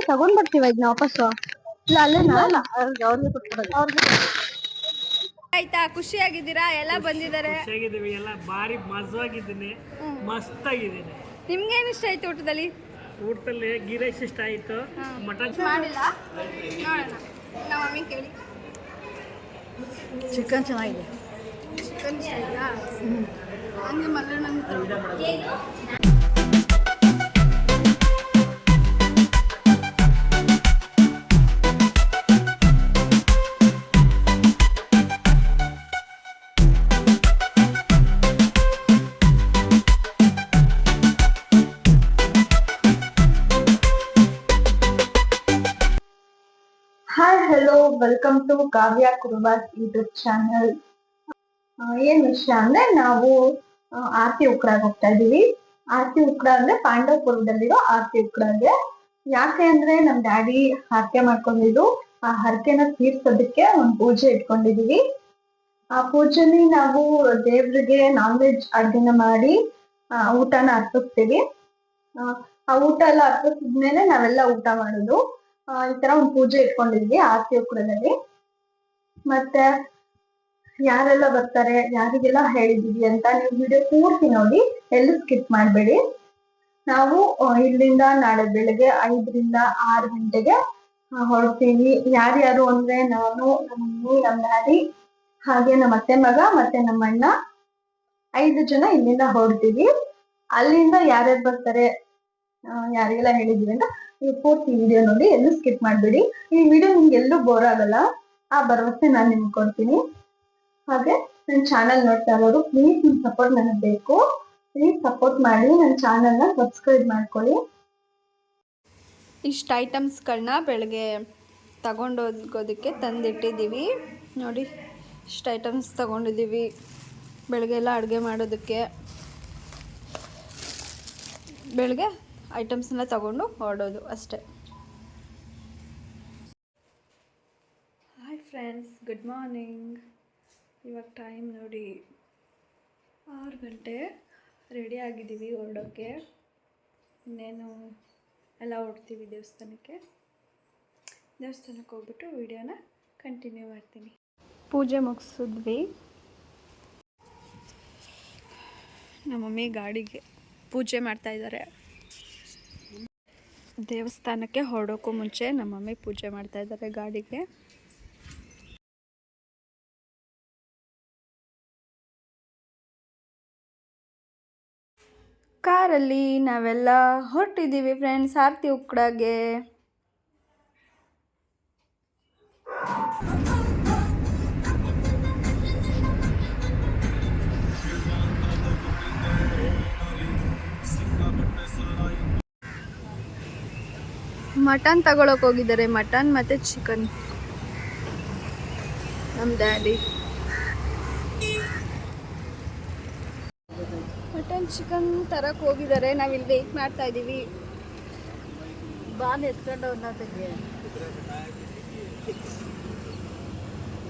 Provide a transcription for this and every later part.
ಅಲ್ಲೇ ತಗೊಂಡ್ ಬರ್ತೀವ ಇದನ್ನ ವಾಪಸ್ಸು? ಇಲ್ಲ ಅಲ್ಲೇನಾ ಅವ್ರಿಗೆ ಕೊಟ್ಬಿಡೋದು. ಅವ್ರಿಗೆ ಆಯ್ತಾ ಖುಷಿಯಾಗಿದ್ದೀರಾ? ಎಲ್ಲ ಬಂದಿದ್ದಾರೆ. ಖುಷಿಯಾಗಿದ್ದೀವಿ ಎಲ್ಲ ಭಾರಿ ಮಜವಾಗಿದ್ದೀನಿ. ಮಸ್ತಾಗಿದ್ದೀನಿ. ನಿಮ್ಗೇನ್ ಇಷ್ಟ ಆಯ್ತು ಊಟದಲ್ಲಿ? ಊಟದಲ್ಲಿ ಗೀ ರೈಸ್ ಇಷ್ಟ ಆಯಿತು. ಮಟನ್ ಮಾಡಿಲ್ಲ? ನೋಡೋಣ. ನಮ್ಮ ಮಮ್ಮಿ ಕೇಳಿ. ಚಿಕನ್ ಚೆನ್ನಾಗಿದೆ. ಚಿಕನ್ ಹಂಗೆ ಮಲ್ಲಣ್ಣ ಕಾವ್ಯ ಕುರುಬಾಸ್ ಯೂಟ್ಯೂಬ್ ಚಾನಲ್. ಏನ್ ವಿಷಯ ಅಂದ್ರೆ ನಾವು ಆರ್ತಿ ಉಕ್ರಾಗ್ ಹೋಗ್ತಾ ಇದೀವಿ ಆರ್ತಿ ಉಕ್ರ ಅಂದ್ರೆ ಪಾಂಡವಪುರದಲ್ಲಿರೋ ಆರ್ತಿ ಉಕ್ರಾಗೆ. ಯಾಕೆ ಅಂದ್ರೆ ನಮ್ ಡ್ಯಾಡಿ ಹರಕೆ ಮಾಡ್ಕೊಂಡಿದ್ರು ಆ ಹರಕೆನ ತೀರ್ಸೋದಕ್ಕೆ ಒಂದ್ ಪೂಜೆ ಇಟ್ಕೊಂಡಿದೀವಿ ಆ ಪೂಜೆಲಿ ನಾವು ದೇವ್ರಿಗೆ ನಾನ್ ವೆಜ್ ಅಡ್ಗೆನ ಮಾಡಿ ಊಟನ ಅರ್ಪಿಸ್ತೀವಿ. ಆ, ಊಟ ಎಲ್ಲ ಅರ್ಪಿಸಿದ್ಮೇಲೆ ನಾವೆಲ್ಲ ಊಟ ಮಾಡೋದು. ಈ ತರ ಒಂದ್ ಪೂಜೆ ಇಟ್ಕೊಂಡಿದ್ವಿ ಆರ್ತಿ ಉಕ್ಕಡದಲ್ಲಿ ಮತ್ತೆ ಯಾರೆಲ್ಲ ಬರ್ತಾರೆ, ಯಾರಿಗೆಲ್ಲ ಹೇಳಿದೀವಿ ಅಂತ ನೀವು ವಿಡಿಯೋ ಪೂರ್ತಿ ನೋಡಿ, ಎಲ್ಲೂ ಸ್ಕಿಪ್ ಮಾಡಬೇಡಿ. ನಾವು ಇಲ್ಲಿಂದ ನಾಳೆ ಬೆಳಗ್ಗೆ ಐದರಿಂದ ಆರು ಗಂಟೆಗೆ ಹೊರಡ್ತೀವಿ ಯಾರ್ಯಾರು ಅಂದ್ರೆ ನಾನು, ನಮ್ಮ ಮಮ್ಮಿ, ನಮ್ಮ ಡ್ಯಾಡಿ ಹಾಗೆ ನಮ್ಮ ಅತ್ತೆ ಮಗ ಮತ್ತೆ ನಮ್ಮ ಅಣ್ಣ. ಐದು ಜನ ಇಲ್ಲಿಂದ ಹೊರಡ್ತೀವಿ. ಅಲ್ಲಿಂದ ಯಾರ್ಯಾರು ಬರ್ತಾರೆ ಯಾರಿಗೆಲ್ಲ ಹೇಳಿದೀವಿ ಅಂತ ನೀವು ಪೂರ್ತಿ ವಿಡಿಯೋ ನೋಡಿ, ಎಲ್ಲೂ ಸ್ಕಿಪ್ ಮಾಡಬೇಡಿ. ಈ ವಿಡಿಯೋ ನಿಮ್ಗೆ ಎಲ್ಲೂ ಬೋರ್ ಆಗಲ್ಲ. ಆ ಭರವಸೆ ನಾನು ನಿಮ್ಗೆ ಕೊಡ್ತೀನಿ. ಹಾಗೆ ನನ್ನ ಚಾನಲ್ ನೋಡ್ತಾ ಇರೋರು ಪ್ಲೀಸ್ ನಿಮ್ಮ ಸಪೋರ್ಟ್ ನನಗೆ ಬೇಕು. ಪ್ಲೀಸ್ ಸಪೋರ್ಟ್ ಮಾಡಿ ನನ್ನ ಚಾನಲ್ನ ಸಬ್ಸ್ಕ್ರೈಬ್ ಮಾಡ್ಕೊಳ್ಳಿ. ಇಷ್ಟು ಐಟಮ್ಸ್ಗಳನ್ನ ಬೆಳಗ್ಗೆ ತಗೊಂಡೋಗೋದಕ್ಕೆ ತಂದಿಟ್ಟಿದ್ದೀವಿ. ನೋಡಿ, ಇಷ್ಟು ಐಟಮ್ಸ್ ತಗೊಂಡಿದ್ದೀವಿ. ಬೆಳಗ್ಗೆ ಎಲ್ಲ ಅಡುಗೆ ಮಾಡೋದಕ್ಕೆ. ಬೆಳಗ್ಗೆ ಐಟಮ್ಸನ್ನ ತಗೊಂಡು ಹೊರಡೋದು ಅಷ್ಟೇ ಹಾಯ್ ಫ್ರೆಂಡ್ಸ್ ಗುಡ್ ಮಾರ್ನಿಂಗ್ ಇವಾಗ ಟೈಮ್ ನೋಡಿ ಆರು ಗಂಟೆ ರೆಡಿ ಆಗಿದ್ದೀವಿ ಹೊರಡೋಕ್ಕೆ ಇನ್ನೇನು ಎಲ್ಲ ಹೊಡ್ತೀವಿ ದೇವಸ್ಥಾನಕ್ಕೆ. ದೇವಸ್ಥಾನಕ್ಕೆ ಹೋಗ್ಬಿಟ್ಟು ವಿಡಿಯೋನ ಕಂಟಿನ್ಯೂ ಮಾಡ್ತೀನಿ. ಪೂಜೆ ಮುಗಿಸಿದ್ವಿ. ನಮ್ಮ ಮಮ್ಮಿ ಗಾಡಿಗೆ ಪೂಜೆ ಮಾಡ್ತಾಯಿದ್ದಾರೆ ದೇವಸ್ಥಾನಕ್ಕೆ ಹೊರಡೋಕ್ಕೂ ಮುಂಚೆ ನಮ್ಮ ಮಮ್ಮಿ ಪೂಜೆ ಮಾಡ್ತಾ ಇದ್ದಾರೆ ಗಾಡಿಗೆ. ಕಾರಲ್ಲಿ ನಾವೆಲ್ಲ ಹೊರಟಿದ್ದೀವಿ ಫ್ರೆಂಡ್ಸ್ ಆರತಿ ಉಕ್ಕಡಾಗೆ. ಮಟನ್ ತಗೊಳಕ್ ಹೋಗಿದ್ದಾರೆ. ಮಟನ್ ಮತ್ತೆ ಚಿಕನ್ ನಮ್ಮ ಡ್ಯಾಡಿ ಚಿಕನ್ ತರಕ್ ಹೋಗಿದ್ದಾರೆ ನಾವ್ ಇಲ್ಲಿ ವೇಟ್ ಮಾಡ್ತಾ ಇದೀವಿ. ಬಾನ್ ಎತ್ಕೊಂಡು ಅನ್ನೋದಕ್ಕೆ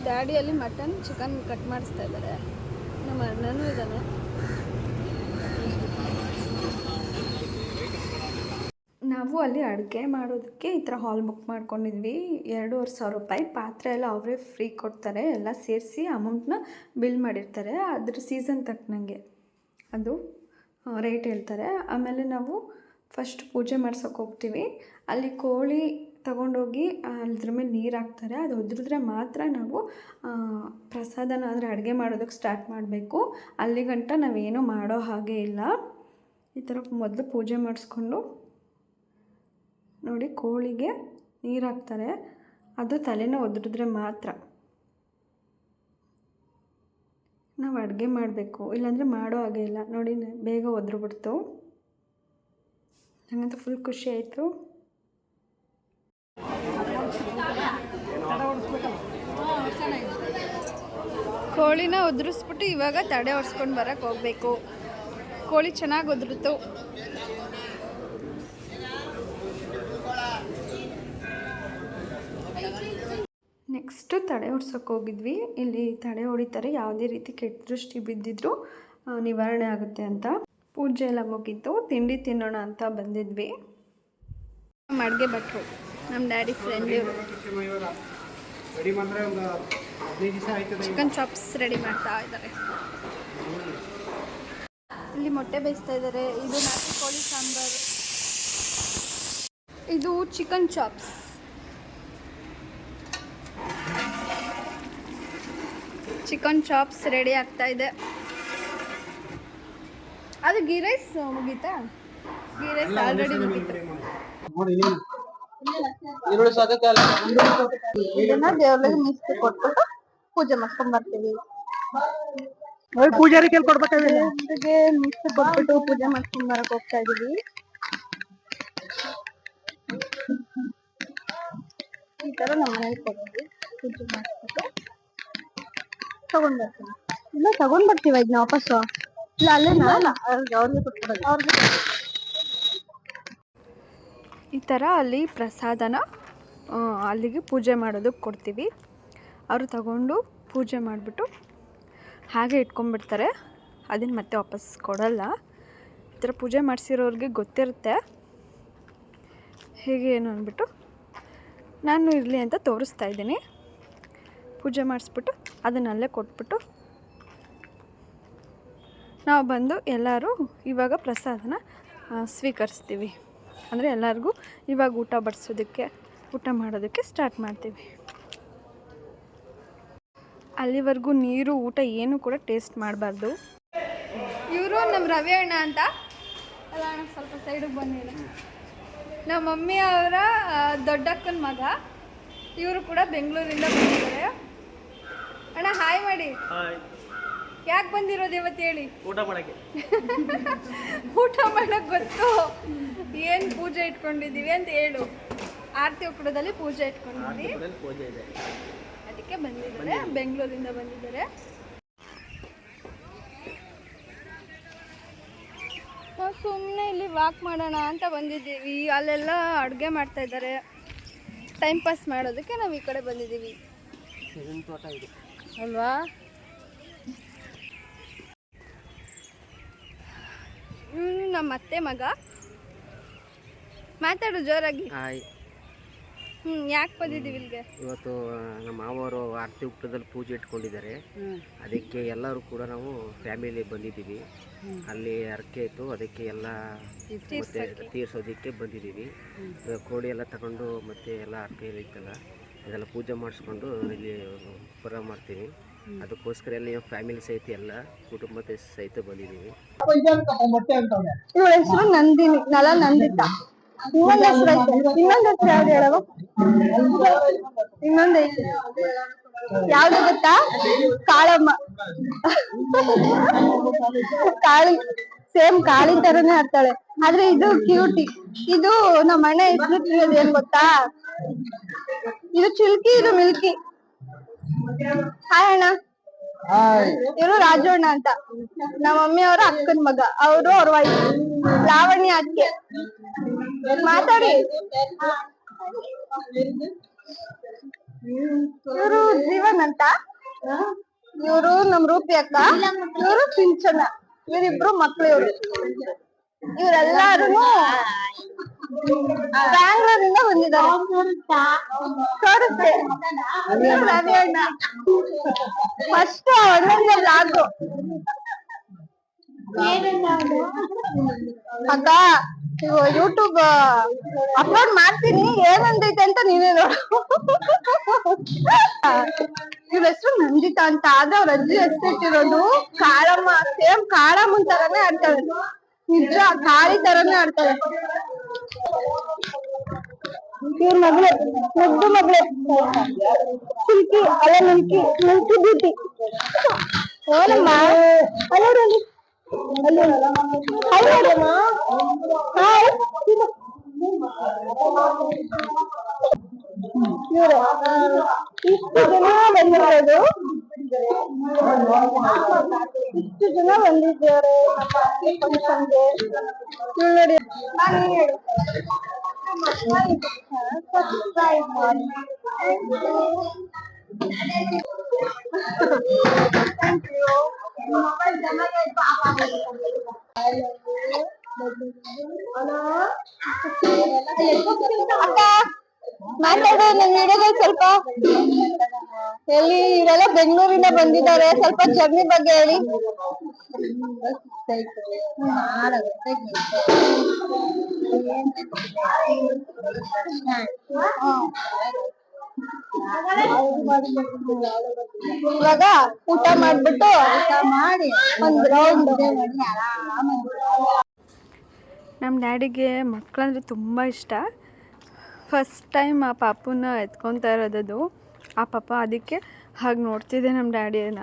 ಡ್ಯಾಡಿಯಲ್ಲಿ ಮಟನ್ ಚಿಕನ್ ಕಟ್ ಮಾಡಿಸ್ತಾ ಇದ್ದಾರೆ ನಮ್ಮ ಅಣ್ಣನೂ ಇದ್ದಾನೆ ನಾವು ಅಲ್ಲಿ ಅಡುಗೆ ಮಾಡೋದಕ್ಕೆ ಈ ಥರ ಹಾಲ್ ಬುಕ್ ಮಾಡ್ಕೊಂಡಿದ್ವಿ. ಎರಡೂವರೆ ಸಾವಿರ ರೂಪಾಯಿ ಪಾತ್ರೆ ಎಲ್ಲ ಅವರೇ ಫ್ರೀ ಕೊಡ್ತಾರೆ. ಎಲ್ಲ ಸೇರಿಸಿ ಅಮೌಂಟ್ನ ಬಿಲ್ ಮಾಡಿರ್ತಾರೆ. ಅದ್ರ ಸೀಸನ್ ತಕ್ಕನಂಗೆ. ಅದು? ರೇಟ್ ಹೇಳ್ತಾರೆ. ಆಮೇಲೆ ನಾವು ಫಸ್ಟ್ ಪೂಜೆ ಮಾಡ್ಸೋಕೆ ಹೋಗ್ತೀವಿ. ಅಲ್ಲಿ ಕೋಳಿ ತಗೊಂಡೋಗಿ ಅದ್ರ ಮೇಲೆ ನೀರು ಹಾಕ್ತಾರೆ. ಅದು ಒದ್ರಿದ್ರೆ ಮಾತ್ರ ನಾವು ಪ್ರಸಾದನ ಆದರೆ ಅಡುಗೆ ಮಾಡೋದಕ್ಕೆ ಸ್ಟಾರ್ಟ್ ಮಾಡಬೇಕು. ಅಲ್ಲಿಗಂಟ ನಾವೇನೂ ಮಾಡೋ ಹಾಗೆ ಇಲ್ಲ. ಈ ಥರ ಮೊದಲು ಪೂಜೆ ಮಾಡಿಸ್ಕೊಂಡು ನೋಡಿ ಕೋಳಿಗೆ ನೀರು ಹಾಕ್ತಾರೆ. ಅದು ತಲೆನ ಒದ್ರಿದ್ರೆ ಮಾತ್ರ. ನಾವು ಅಡುಗೆ ಮಾಡಬೇಕು, ಇಲ್ಲಾಂದರೆ ಮಾಡೋ ಹಾಗೆ ಇಲ್ಲ. ನೋಡಿ ಬೇಗ ಒದ್ರುಬಿಡ್ತು. ನನಗಂತೂ ಫುಲ್ ಖುಷಿ ಆಯಿತು. ಕೋಳಿನ ಒದ್ರಿಸ್ಬಿಟ್ಟು ಇವಾಗ ತಡೆ ಹೊಡ್ಸ್ಕೊಂಡು ಬರೋಕ್ಕೆ ಹೋಗಬೇಕು. ಕೋಳಿ ಚೆನ್ನಾಗಿ ಒದ್ರಿತು ನೆಕ್ಸ್ಟು ತಡೆ ಹೊಡ್ಸೋಕೆ ಹೋಗಿದ್ವಿ. ಇಲ್ಲಿ ತಡೆ ಹೊಡಿತಾರೆ. ಯಾವುದೇ ರೀತಿ ಕೆಟ್ಟ ದೃಷ್ಟಿ ಬಿದ್ದಿದ್ರು ನಿವಾರಣೆ ಆಗುತ್ತೆ ಅಂತ. ಪೂಜೆ ಎಲ್ಲ ಮುಗೀತು. ತಿಂಡಿ ತಿನ್ನೋಣ ಅಂತ ಬಂದಿದ್ವಿ. ನಮ್ಮ ಅಡುಗೆ ಭಟ್ರು ನಮ್ಮ daddy friend chicken chops ready ಮಾಡ್ತಾ ಇದ್ದಾರೆ. ಇಲ್ಲಿ ಮೊಟ್ಟೆ ಬೇಯಿಸ್ತಾ ಇದ್ದಾರೆ. ಇದು ನಾಟಿ ಕೋಳಿ ಸಾಂಬಾರು. ಇದು chicken chops chicken chops ready ಆಗ್ತಾ ಇದೆ. ಅದು ಗೀ ರೈಸ್ ಮುಗೀತಾ? ಗೀ ರೈಸ್ ಆಲ್ರೆಡಿ ಮುಗೀತು? ಇದನ್ನ ದೇವ್ರಿಗೆ ಮಿಸ್ತಿ ಕೊಟ್ಬಿಟ್ಟು ಪೂಜೆ ಮಾಡ್ಕೊಂಡ್ ಬರ್ತೀವಿ. ಪೂಜಾರಿ ಕೇಳಿ ಕೊಡ್ಬೇಕಾದ್ರೆ ಮಿಸ್ತಿ ಕೊಟ್ಬಿಟ್ಟು ಪೂಜೆ ಮಾಡ್ಕೊಂಡ್ ಬರಕ್ ಹೋಗ್ತಾ ಇದೀವಿ. ಈ ತರ ನಮ್ಮ ಮನೇಲಿ ಕೊಡೋದು ಪೂಜೆ ಮಾಡ್ಬಿಟ್ಟು ತಗೊಂಡ್ ಬರ್ತೀನಿ ಇಲ್ಲ ತಗೊಂಡ್ ಬರ್ತೀವಿ ಇದನ್ನ ವಾಪಸ್ಸು. ಇಲ್ಲ ಅಲ್ಲೇ ನಾಲ್ಲ ಅವ್ರಿಗೆ ಅವ್ರಿಗೆ ಕೊಟ್ಬಿಡೋದು. ಅವ್ರಿಗೆ ಈ ಥರ ಅಲ್ಲಿ ಪ್ರಸಾದನ ಅಲ್ಲಿಗೆ ಪೂಜೆ ಮಾಡೋದಕ್ಕೆ ಕೊಡ್ತೀವಿ. ಅವರು ತಗೊಂಡು ಪೂಜೆ ಮಾಡಿಬಿಟ್ಟು ಹಾಗೆ ಇಟ್ಕೊಂಡ್ಬಿಡ್ತಾರೆ. ಅದನ್ನು ಮತ್ತೆ ವಾಪಸ್ ಕೊಡಲ್ಲ. ಈ ಥರ ಪೂಜೆ ಮಾಡಿಸಿರೋರಿಗೆ ಗೊತ್ತಿರುತ್ತೆ. ಹೇಗೆ ಏನು ಅಂದ್ಬಿಟ್ಟು ನಾನು ಇರಲಿ ಅಂತ ತೋರಿಸ್ತಾ ಇದ್ದೀನಿ. ಪೂಜೆ ಮಾಡಿಸ್ಬಿಟ್ಟು ಅದನ್ನಲ್ಲೇ ಕೊಟ್ಬಿಟ್ಟು ನಾವು ಬಂದು ಎಲ್ಲರೂ ಇವಾಗ ಪ್ರಸಾದನ ಸ್ವೀಕರಿಸ್ತೀವಿ. ಅಂದರೆ ಎಲ್ಲರಿಗೂ ಇವಾಗ ಊಟ ಬಡಿಸೋದಕ್ಕೆ, ಊಟ ಮಾಡೋದಕ್ಕೆ ಸ್ಟಾರ್ಟ್ ಮಾಡ್ತೀವಿ. ಅಲ್ಲಿವರೆಗೂ ನೀರು, ಊಟ ಏನು ಕೂಡ ಟೇಸ್ಟ್ ಮಾಡಬಾರ್ದು. ಇವರು ನಮ್ಮ ರವಿ ಅಣ್ಣ ಅಂತ. ಅಲ್ಲ ಅಣ್ಣ, ಸ್ವಲ್ಪ ಸೈಡಿಗೆ ಬಂದಿಲ್ಲ ನಮ್ಮ ಮಮ್ಮಿ ಅವರ ದೊಡ್ಡಕ್ಕನ ಮಗ. ಇವರು ಕೂಡ ಬೆಂಗಳೂರಿಂದ ಬಂದಿದ್ದಾರೆ. ಅಣ್ಣ ಹಾಯ್ ಮಾಡಿ. ಯಾಕೆ ಬಂದಿರೋದು ಇವತ್ತು ಹೇಳಿ? ಊಟ ಮಾಡಕ್ಕೆ. ಊಟ ಮಾಡಕ್ ಗೊತ್ತು. ಏನ್ ಪೂಜೆ ಇಟ್ಕೊಂಡಿದೀವಿ ಅಂತ ಹೇಳು. ಆರತಿ ಒಕ್ಕಡದಲ್ಲಿ ಪೂಜೆ ಇಟ್ಕೊಂಡಿದ್ವಿ ಪೂಜೆ ಇದೆ. ಅದಕ್ಕೆ ಬಂದಿದ್ದಾರೆ ಬೆಂಗಳೂರಿಂದ ಬಂದಿದ್ದಾರೆ. ನಾವು ಸುಮ್ಮನೆ ಇಲ್ಲಿ ವಾಕ್ ಮಾಡೋಣ ಅಂತ ಬಂದಿದ್ದೀವಿ. ಅಲ್ಲೆಲ್ಲ ಅಡುಗೆ ಮಾಡ್ತಾ ಇದ್ದಾರೆ. ಟೈಮ್ ಪಾಸ್ ಮಾಡೋದಕ್ಕೆ ನಾವು ಈ ಕಡೆ ಬಂದಿದ್ದೀವಿ. ತೋಟ ಇದೆ. ಅಲ್ವಾ? ನಮ್ಮ ಅತ್ತೆ ಮಗ. ಮಾತಾಡು ಜೋರಾಗಿ. ಹಾಯ್. ಹ್ಞೂ ಯಾಕೆ ಬಂದಿದ್ದೀವಿ ಇಲ್ಲಿಗೆ? ಇವತ್ತು ನಮ್ಮ ಮಾವರು ಆರತಿ ಹುಟ್ಟದಲ್ಲಿ ಪೂಜೆ ಇಟ್ಕೊಂಡಿದ್ದಾರೆ. ಅದಕ್ಕೆ ಎಲ್ಲರೂ ಕೂಡ ನಾವು ಫ್ಯಾಮಿಲಿ ಬಂದಿದ್ದೀವಿ. ಅಲ್ಲಿ ಹರಕೆ ಇತ್ತು ಅದಕ್ಕೆ ಎಲ್ಲ ಮತ್ತೆ ತೀರ್ಸೋದಕ್ಕೆ ಬಂದಿದ್ದೀವಿ. ಕೋಳಿ ಎಲ್ಲ ತಗೊಂಡು ಮತ್ತೆ ಎಲ್ಲ ಹರಕೆ ಇತ್ತಲ್ಲ ಅದೆಲ್ಲ ಪೂಜೆ ಮಾಡಿಸ್ಕೊಂಡು ಇಲ್ಲಿ ಪರ ಮಾಡ್ತೀವಿ ಅದಕ್ಕೋಸ್ಕರ ಎಲ್ಲ ಫ್ಯಾಮಿಲಿ ಸಹಿತ ಎಲ್ಲ ಕುಟುಂಬದ ಸಹಿತ ಬಂದಿದ್ದೀವಿ ಇವಳ ಹೆಸರು ನಂದಿನಿ ನಲ ನಂದಿತಾ. ಇನ್ನೊಂದ್ ಹೆಸರು ಹೆಸರು ಯಾವ್ದು ಹೇಳವ ಯಾವ್ದು ಗೊತ್ತಾ? ಕಾಳಮ್ಮ. ಕಾಳಿ, ಸೇಮ್ ಕಾಳಿ ತರನೇ ಆಡ್ತಾಳೆ ಆದ್ರೆ ಇದು ಕ್ಯೂಟಿ ಇದು ನಮ್ಮ ಅಣ್ಣ ಹೆಸರು ಏನ್ ಗೊತ್ತಾ? ಇದು ಚಿಲ್ಕಿ ಇದು ಮಿಲ್ಕಿ. ಹಾಯ್ ಅಣ್ಣ. ಇವರು ರಾಜಣ್ಣ ಅಂತ. ನಮ್ಮ ಮಮ್ಮಿ ಅವರ ಅಕ್ಕನ ಮಗ. ಅವರು ಅವ್ರ ವೈಫ್ ಲಾವಣ್ಯ ಅಕ್ಕೆ ಮಾತಾಡಿ. ಇವರು ಜೀವನ್ ಅಂತ. ಇವರು ನಮ್ ರೂಪಿ ಅಕ್ಕ. ಇವರು ಸಿಂಚನ ಇವರಿಬ್ರು ಮಕ್ಳು ಇವ್ರು. ಇವರೆಲ್ಲಾರು ಬ್ಯಾಂಗ್ಳೂರಿಂದ ಬಂದಿದ್ದಾರೆ. ತೋರಿಸ್ತೆ. ಫಸ್ಟ್ ಒಂದೊಂದೇ ಲಾಗು ಅಕ್ಕ ಇವು ಯೂಟ್ಯೂಬ್ ಅಪ್ಲೋಡ್ ಮಾಡ್ತೀನಿ. ಏನಂದೈತೆ ಅಂತ ನೀನೇ ನೋಡು. ಇವ್ರ ಹೆಸರು ನಂದಿತಾ ಅಂತ. ಆದ್ರೆ ಅವ್ರ ಅಜ್ಜಿ ಹೆಸರಿಟ್ಟಿರೋದು ಕಾಳಮ್ಮ. ಸೇಮ್ ಕಾಳಮ್ಮನ್ ತರಾನೇ ಆಡ್ತಾಳೆ ನಿಜ ಕಾಳಿ ತರನೇ ಆಡ್ತಾರೆ. ಇವ್ರ ಮಗಳೇ, ಮುದ್ದು ಮಗಳೇ. ಸಿಲ್ಕಿ ಅಲ್ಲ ನಿಲ್ಕಿ ನಿಲ್ಕಿ ಬ್ಯೂಟಿ ಓನಮ್ಮ ಅಲ್ಲ ನೋಡಿ ಅಲ್ಲಿ ಹಾಯ್ ನೋಡಮ್ಮ ಹಾಯ್ ಇವ್ರೆ. ಇಷ್ಟು ಜನ ಬಂದಿರೋದು. ಇಷ್ಟು ಜನ ಬಂದಿದ್ದಾರೆ ನಮ್ಮ ಅತ್ತೆ ಫಂಕ್ಷನ್ಗೆ ಇವ್ರು ನೋಡಿ ನಾನು ಏನ್ ಹೇಳು ಸಬ್ಸ್ಕ್ರೈಬ್ ಮಾಡಿ ಥ್ಯಾಂಕ್ ಯು ಅಕ್ಕ ಮಾತಾಡು ನನ್ ಹಿಡಿದ್ರೆ ಸ್ವಲ್ಪ ಎಲ್ಲಿ ಇವರೆಲ್ಲ ಬೆಂಗಳೂರಿಂದ ಬಂದಿದ್ದಾರೆ. ಸ್ವಲ್ಪ ಜರ್ನಿ ಬಗ್ಗೆ ಹೇಳಿ. ಇವಾಗ ಊಟ ಮಾಡ್ಬಿಟ್ಟು ಮಾಡಿ ಒಂದ್ ರೌಂಡ್ ನಮ್ಮ ಡ್ಯಾಡಿಗೆ ಮಕ್ಕಳಂದ್ರೆ ತುಂಬಾ ಇಷ್ಟ. ಫಸ್ಟ್ ಟೈಮ್ ಆ ಪಾಪುನ ಎತ್ಕೊತಾ ಇರೋದದು. ಆ ಪಾಪ ಅದಕ್ಕೆ ಹಾಗೆ ನೋಡ್ತಿದ್ದೆ ನಮ್ಮ ಡ್ಯಾಡಿಯನ್ನ.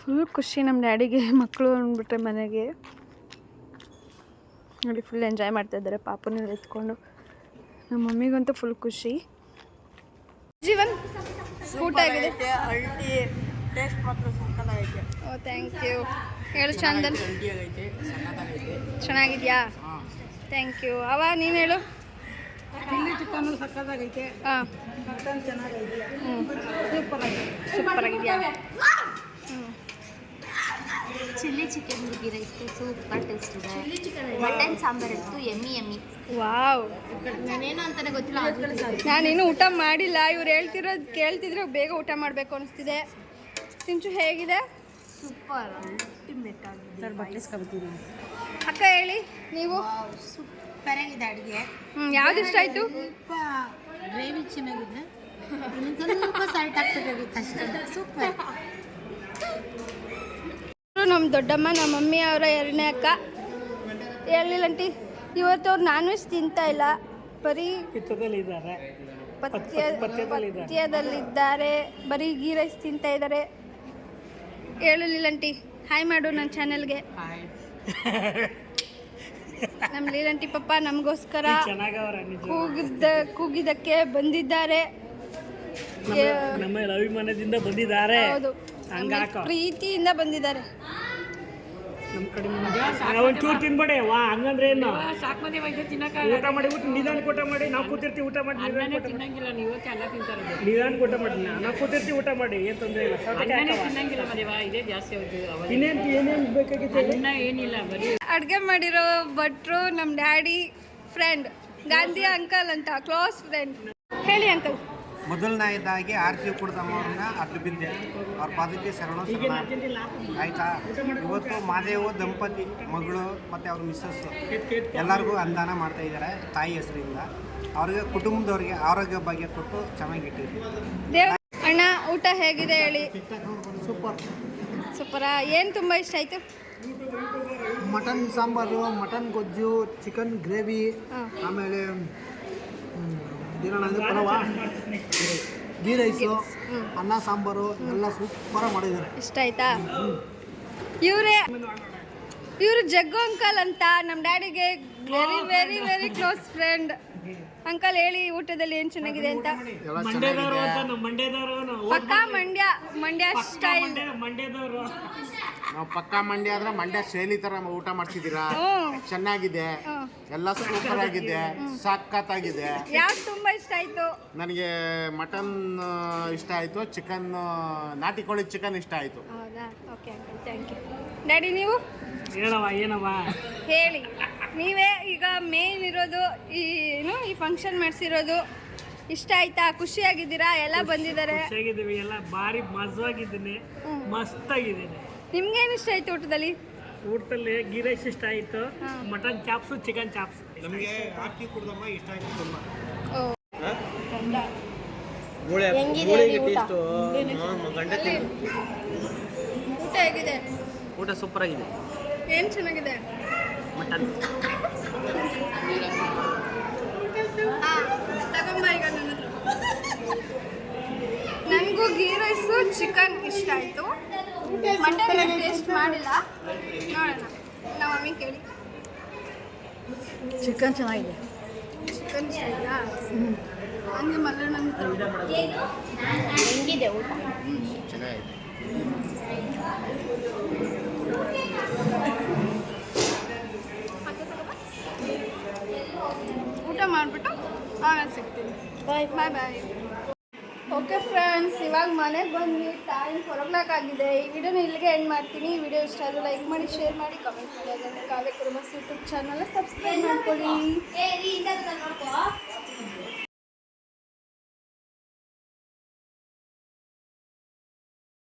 ಫುಲ್ ಖುಷಿ ನಮ್ಮ ಡ್ಯಾಡಿಗೆ ಮಕ್ಕಳು ಅಂದ್ಬಿಟ್ರೆ ಮನೆಗೆ. ನೋಡಿ ಫುಲ್ ಎಂಜಾಯ್ ಮಾಡ್ತಾ ಇದ್ದಾರೆ ಪಾಪುನ ಎತ್ಕೊಂಡು. ನಮ್ಮ ಮಮ್ಮಿಗಂತೂ ಫುಲ್ ಖುಷಿ. ಜೀವನ್ ಊಟ ಆಗಿದೆ. ಟೇಸ್ಟ್ ಮಾತ್ರ ಸಕ್ಕತ್ತಾಗೈತೆ. ಓ ಥ್ಯಾಂಕ್ ಯು ಹೇಳು ಚಂದನ್. ಐತೆ ಸಕ್ಕತ್ತಾಗೈತೆ ಚೆನ್ನಾಗಿದ್ಯಾ ಥ್ಯಾಂಕ್ ಯು ಅವ ನೀನು ಹೇಳು. ಚಿಲ್ಲಿ ಚಿಕನ್ ಸಕ್ಕತ್ತಾಗೈತೆ. ಹಾಂ. ಮಟನ್ ಚೆನ್ನಾಗೈತೆ. ಸೂಪರ್ ಆಗಿದೆ ಸೂಪರ್ ಆಗಿದೆಯಾ? ಚಿಲ್ಲಿ ಚಿಕನ್ ಗೀ ರೈಸ್ಗೆ ಸೂಪರ್ ಟೇಸ್ಟ್ ಇದೆ. ಮಟನ್ ಸಾಂಬಾರ್ ಇತ್ತು ಎಮ್ಮಿ ಎಮ್ಮಿ ವಾವ್. ನಾನೇನು ಅಂತಾನೆ ಗೊತ್ತಿಲ್ಲ ನಾನು ನಾನಿನ್ನೂ ಊಟ ಮಾಡಿಲ್ಲ. ಇವ್ರು ಹೇಳ್ತಿರೋದು ಕೇಳ್ತಿದ್ರೆ ಬೇಗ ಊಟ ಮಾಡಬೇಕು ಅನಿಸ್ತಿದೆ. ಸಿಂಚು ಹೇಗಿದೆ? ಸೂಪರ್. ಅಲ್ಟಿಮೇಟ್ ಆಗಿದೆ ಅಕ್ಕ ಹೇಳಿ ನೀವು? ಸೂಪರ್ ಆಗಿದೆ ಅಡುಗೆ. ಹ್ಞೂ ಯಾವ್ದು ಇಷ್ಟ ಆಯಿತು? ಸ್ವಲ್ಪ ಗ್ರೇವಿ ಚೆನ್ನಾಗಿದೆ. ಸ್ವಲ್ಪ ಸಾಲ್ಟ್ ಹಾಕ್ಬೇಕಾಗಿತ್ತು ಅಷ್ಟೇ. ಸೂಪರ್. ನಮ್ಮ ದೊಡ್ಡಮ್ಮ ನಮ್ಮ ಮಮ್ಮಿ ಅವರ ಎರಡನೇ ಅಕ್ಕ. ಹೇಳಿಲ್ಲ ಅಂಟಿ ಇವತ್ತು ಅವ್ರು ನಾನ್ ವೆಜ್ ತಿಂತಾ ಇಲ್ಲ. ಬರೀ. ಪಥ್ಯದಲ್ಲಿದ್ದಾರೆ. ಬರೀ ಗೀ ರೈಸ್ ತಿಂತಾ ಇದ್ದಾರೆ. ಹೇಳು ಲೀಲಂಟಿ. ಹಾಯ್ ಮಾಡು ನನ್ನ ಚಾನೆಲ್ಗೆ ನಮ್ಮ ಲೀಲಂಟಿ ಪಪ್ಪ ನಮಗೋಸ್ಕರ ಕೂಗಿದ್ದ ಕೂಗಿದ್ದಕ್ಕೆ ಬಂದಿದ್ದಾರೆ. ಅಭಿಮಾನದಿಂದ ಬಂದಿದ್ದಾರೆ. ಪ್ರೀತಿಯಿಂದ ಬಂದಿದ್ದಾರೆ. ನಮ್ಮ ಕಡೆ ಒಂಚೂರು ತಿನ್ಬೇಡಿ ವಾ ಹಂಗಂದ್ರೆ ಏನು? ಊಟ ಮಾಡಿ ಊಟ ನಿಧಾನಕ್ಕೆ ಊಟ ಮಾಡಿ ನಾವು ಕೂತಿರ್ತೀವಿ ಊಟ ಮಾಡಿ ನಿಧಾನ ಊಟ ತಿಂತಾರೆ ನಿಧಾನ ಊಟ ಮಾಡಿ ನಾವು ಕೂತಿರ್ತೀವಿ ಊಟ ಮಾಡಿ ಏನು ತೊಂದ್ರೆ ಇಲ್ಲ ಸೌತೆಕಾಯಿ ಹಾಕವ. ಇನ್ನೇನ್ ಏನೇನು ಬೇಕಾಗಿತ್ತು ಅಡುಗೆ ಮಾಡಿರೋ ಭಟ್ರು ನಮ್ಮ ಡ್ಯಾಡಿ ಫ್ರೆಂಡ್ ಗಾಂಧಿ ಅಂಕಲ್ ಅಂತ ಕ್ಲೋಸ್ ಫ್ರೆಂಡ್ ಹೇಳಿ ಅಂಕಲ್ ಮೊದಲನೇದಾಗಿ ಆರತಿ ಕುಡ್ದಮ್ಮವ್ರನ್ನ ಅಡ್ಡು ಬಿದ್ದೆ. ಅವ್ರ ಪಾದಕ್ಕೆ ಶರಣ ಆಯ್ತಾ? ಇವತ್ತು ಮಾದೇವ ದಂಪತಿ ಮಗಳು ಮತ್ತೆ ಅವ್ರ ಮಿಸ್ಸಸ್ ಎಲ್ಲರಿಗೂ ಅನುದಾನ ಮಾಡ್ತಾ ಇದ್ದಾರೆ ತಾಯಿ ಹೆಸರಿಂದ. ಅವ್ರಿಗೆ ಕುಟುಂಬದವ್ರಿಗೆ ಆರೋಗ್ಯ ಭಾಗ್ಯ ಕೊಟ್ಟು ಚೆನ್ನಾಗಿಟ್ಟಿದ್ರು ಅಣ್ಣ ಊಟ ಹೇಗಿದೆ ಹೇಳಿ? ಸೂಪರ್. ಸೂಪರ? ಏನು ತುಂಬ ಇಷ್ಟ ಆಯಿತು? ಮಟನ್ ಸಾಂಬಾರು ಮಟನ್ ಗೊಜ್ಜು ಚಿಕನ್ ಗ್ರೇವಿ ಆಮೇಲೆ ಇದು ಪಲಾವ. ಗೀ ರೈಸು ಅನ್ನ ಸಾಂಬಾರು ಎಲ್ಲ ಸೂಪರಾಗಿ ಮಾಡಿದ್ದಾರೆ. ಇಷ್ಟ ಆಯ್ತಾ? ಇವರೇ ಇವರು ಜಗ್ಗು ಅಂಕಲ್ ಅಂತ ನಮ್ಮ ಡ್ಯಾಡಿಗೆ very very very close friend uncle ಹೇಳಿ ಊಟದಲ್ಲಿ ಏನು ಚೆನ್ನಾಗಿದೆ ಅಂತ. ಪಕ್ಕಾ ಮಂಡ್ಯ ಮಂಡ್ಯ ಸ್ಟೈಲ್ ಮಂಡ್ಯದವರು. ನಾವು ಪಕ್ಕ ಮಂಡ್ಯ ಆದ್ರೆ ಮಂಡ್ಯ ಶೈಲಿ ತರ ಊಟ ಮಾಡ್ತಿದ್ದೀರಾ? ಚೆನ್ನಾಗಿದೆ. ಎಲ್ಲ ಸೂಪರ್ ಆಗಿದೆ. ಸಾಕತ್ ಯಾವ್ದು ತುಂಬ ಇಷ್ಟ ಆಯಿತು? ನನಗೆ ಮಟನ್ ಇಷ್ಟ ಆಯ್ತು. ಚಿಕನ್ ನಾಟಿ ಕೋಳಿ ಚಿಕನ್ ಇಷ್ಟ ಆಯ್ತು. ಹೌದಾ? Okay uncle thank you daddy ನೀವು? ಹೇಳವ ಏನವ ಹೇಳಿ. ನೀವೇ ಈಗ ಮೇನ್ ಇರೋದು ಈ ಏನು ಈ ಫಂಕ್ಷನ್ ಮಾಡಿಸಿರೋದು ಇಷ್ಟ ಆಯ್ತಾ? ಖುಷಿಯಾಗಿದ್ದೀರಾ? ಎಲ್ಲ ಬಂದಿದ್ದಾರೆ. ಹೇಗಿದ್ದೀವಿ ಎಲ್ಲ ಭಾರಿ ಮಜವಾಗಿದ್ದೀನಿ. ಮಸ್ತಾಗಿದ್ದೀನಿ. ನಿಮ್ಗೇನು ಇಷ್ಟ ಆಯ್ತು ಊಟದಲ್ಲಿ? ಊಟದಲ್ಲಿ ಗೀ ರೈಸ್ ಇಷ್ಟ ಆಯಿತು. Mutton chops chicken chops. ನಮಗೆ ಹಾಕಿ ಕುಡ್ದಮ್ಮ ಇಷ್ಟ ಆಯ್ತು ತುಂಬ. ಊಟ? ಹೇಗಿದೆ? ಊಟ ಸೂಪರ್ ಆಗಿದೆ ಏನು ಚೆನ್ನಾಗಿದೆ? ಮಟನ್. ತಗೊಂಬ ಈಗ ನನಗೂ ಗೀ ರೈಸು ಚಿಕನ್ ಇಷ್ಟ ಆಯಿತು. ಮಟನ್ ಟೇಸ್ಟ್ ಮಾಡಿಲ್ಲ. ನೋಡೋಣ. ನಮ್ಮ ಮಮ್ಮಿ ಕೇಳಿ. ಚಿಕನ್ ಚೆನ್ನಾಗಿದೆ. ಚಿಕನ್ ಆಯ್ತಾ ಹಂಗೆ ಮಲ್ಲ ಹೆಂಗಿದೆ ಊಟ. ಚೆನ್ನಾಗಿದೆ ಊಟ ಮಾಡಿಬಿಟ್ಟು ಆಮೇಲೆ ಸಿಗ್ತೀನಿ. ಬಾಯ್ ಬಾಯ್ ಬಾಯ್ ಫ್ರೆಂಡ್ಸ್ ಇವಾಗ ಮನೆಗೆ ಬಂದ್ವಿ. ಟೈಮ್ ಫೋರ್ ಆಗಿದೆ ಈ ವಿಡಿಯೋನ ಇಲ್ಲಿಗೆ ಎಂಡ್ ಮಾಡ್ತೀನಿ. ಈ ವಿಡಿಯೋ ಇಷ್ಟ ಆದರೆ ಲೈಕ್ ಮಾಡಿ ಶೇರ್ ಮಾಡಿ ಕಮೆಂಟ್ ಮಾಡಿ. ಅದನ್ನು ಕಾವ್ಯ ಕುರುಮಸ್ ಯೂಟ್ಯೂಬ್ ಚಾನಲ್ನ ಸಬ್ಸ್ಕ್ರೈಬ್ ಮಾಡ್ಕೊಳ್ಳಿ.